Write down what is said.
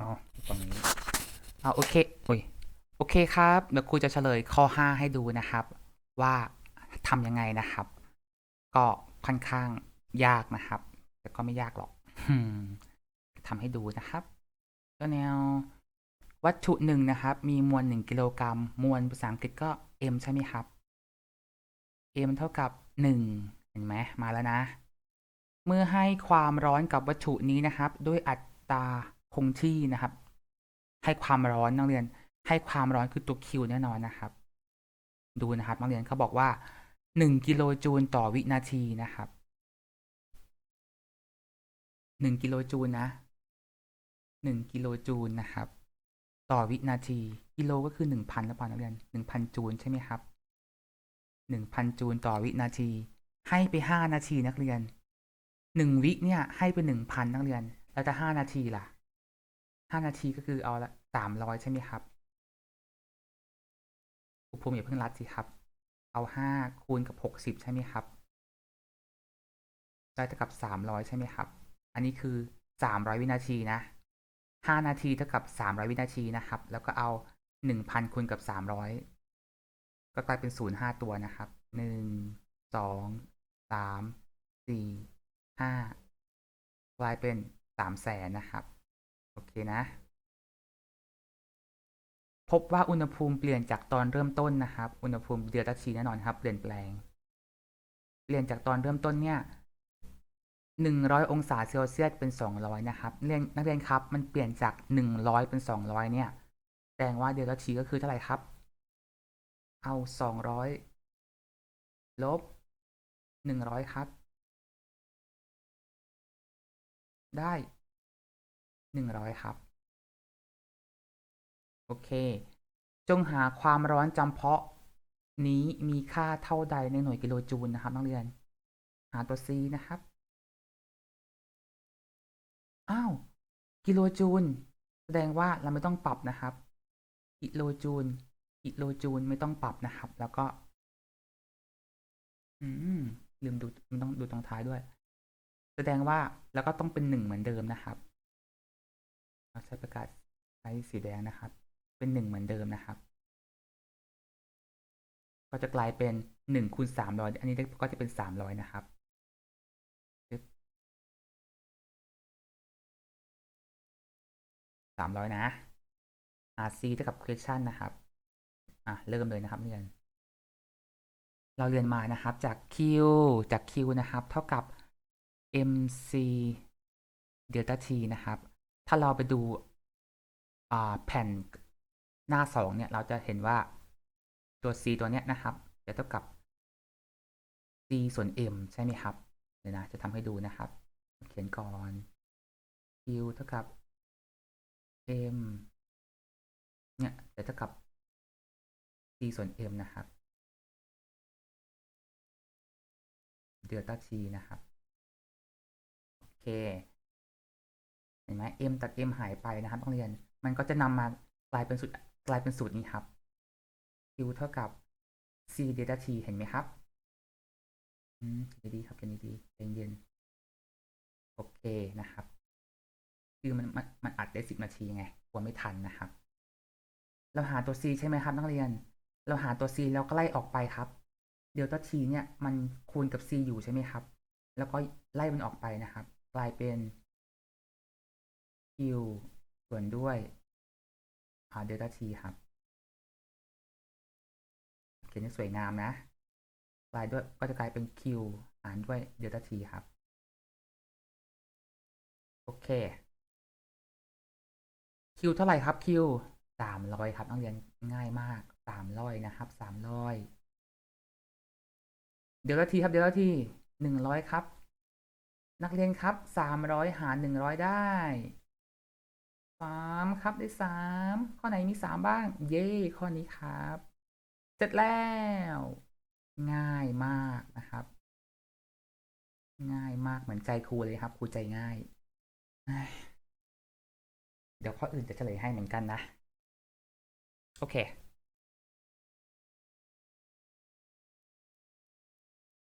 อ๋อตรงนี้เอาโอเคอุ้ยโอเคครับเดี๋ยวครูจะเฉลยข้อ 5 ให้ดูนะครับ ว่าทำยังไงนะครับ ก็ค่อนข้างยากนะครับ แต่ก็ไม่ยากหรอกทำให้ดูนะครับก็แนววัตถุหนึ่งนะครับ มีมวล1กิโลกรัม มวลภาษาอังกฤษก็ m ใช่ไหมครับ m เท่ากับ1เห็นไหมมาแล้วนะ เมื่อให้ความร้อนกับวัตถุนี้นะครับ ด้วยอัตรา คงที่นะครับ ให้ความร้อนนักเรียนให้ความร้อนคือตัว Q แน่นอนนะครับ ดูนะครับนักเรียนเขาบอกว่า 1 กิโลจูลต่อวินาทีนะครับ 1 กิโลจูลนะ1กิโลจูลนะครับ ต่อวินาที กิโลก็คือ 1,000แล้วป่ะนักเรียน 1,000 จูลใช่ไหมครับ 1,000 จูลต่อวินาที ให้ไป 5 นาทีนักเรียน 1 วิเนี่ยให้ไป 1,000 นักเรียน แล้วจะ5นาทีล่ะ 5นาทีก็คือเอาละ300ใช่ไหมครับครูภูมิอย่าเพิ่งรัดสิครับ เอา5คูณกับ60ใช่ไหมครับ ได้เท่ากับ300ใช่ไหมครับ อันนี้คือ300วินาทีนะ5นาทีเท่ากับ300วินาทีนะครับ แล้วก็เอา1,000คูณกับ300ก็กลายเป็น0 5ตัวนะครับ1 2 3 4 5กลายเป็น3แสนนะครับ โอเคนะ พบว่าอุณหภูมิเปลี่ยนจากตอนเริ่มต้นนะครับ อุณหภูมิเดลต้าทีแน่นอนครับ เปลี่ยนแปลง เปลี่ยนจากตอนเริ่มต้นเนี่ยหนึ่งร้อยองศาเซลเซียสเป็นสองร้อยนะครับเรียนนักเรียนครับ มันเปลี่ยนจากหนึ่งร้อยเป็นสองร้อยเนี่ยแสดงว่าเดลต้าทีก็คือเท่าไหร่ครับ เอาสองร้อยลบหนึ่งร้อยครับ ได้ หนึ่งร้อยครับ โอเค จงหาความร้อนจำเพาะนี้มีค่าเท่าใดในหน่วยกิโลจูลนะครับนักเรียน หาตัว C นะครับ อ้าว กิโลจูล แสดงว่าเราไม่ต้องปรับนะครับ กิโลจูล กิโลจูลไม่ต้องปรับนะครับ แล้วก็ อืมลืมดูมันต้องดูตรงท้ายด้วย แสดงว่าแล้วก็ต้องเป็นหนึ่งเหมือนเดิมนะครับ เราใช้ประกาศใช้สีแดงนะครับ เป็นหนึ่งเหมือนเดิมนะครับ ก็จะกลายเป็นหนึ่งคูณสามร้อยอันนี้ก็จะเป็นสามร้อยนะครับสามร้อยนะ RC เท่ากับ question นะครับ อะ เริ่มเลยนะครับเรียน เราเรียนมานะครับจาก Q จาก Q นะครับ เท่ากับ MC delta T นะครับ ถ้าเราไปดูอ่าแผ่นหน้าสองเนี่ย เราจะเห็นว่าตัว C ตัวเนี้ยนะครับ จะเท่ากับ C ส่วน M ใช่ไหมครับ เดี๋ยวนะ จะทำให้ดูนะครับ เขียนก่อน Q เท่ากับ M เนี่ยจะเท่ากับ C ส่วน M นะครับ เดลต้า T นะครับ โอเค เห็นไหม m ตัด m หายไปนะครับนักเรียน มันก็จะนำมากลายเป็นสูตรกลายเป็นสูตรนี้ครับ q เท่ากับ c delta t เห็นไหมครับอืมดีครับกันดีๆใจเย็นโอเคนะครับ คือมันมันมันอัดได้สิบนาทีไงกลัวไม่ทันนะครับ เราหาตัว c ใช่ไหมครับ นักเรียน เราหาตัว c แล้วก็ไล่ออกไปครับเดลต้า t เนี่ยมันคูณกับ c อยู่ใช่ไหมครับ แล้วก็ไล่มันออกไปนะครับ กลายเป็น q ส่วนด้วยอ่าเดลต้า t ครับเขียนให้สวยงามนะกลายด้วยก็จะกลายเป็น q หารด้วยเดลต้า t ครับ โอเค q เท่าไหร่ครับ q สามร้อยครับนักเรียนง่ายมากสามร้อยนะครับสามร้อยเดลต้า t ครับเดลต้า t หนึ่งร้อยครับ นักเรียนครับสามร้อยหารหนึ่งร้อยได้ สามครับได้สามข้อไหนมีสามบ้าง เย่ข้อนี้ครับ เสร็จแล้ว ง่ายมากนะครับ ง่ายมากเหมือนใจครูเลยครับ ครูใจง่ายเอ้ยเดี๋ยวข้ออื่นจะเฉลยให้เหมือนกันนะ โอเค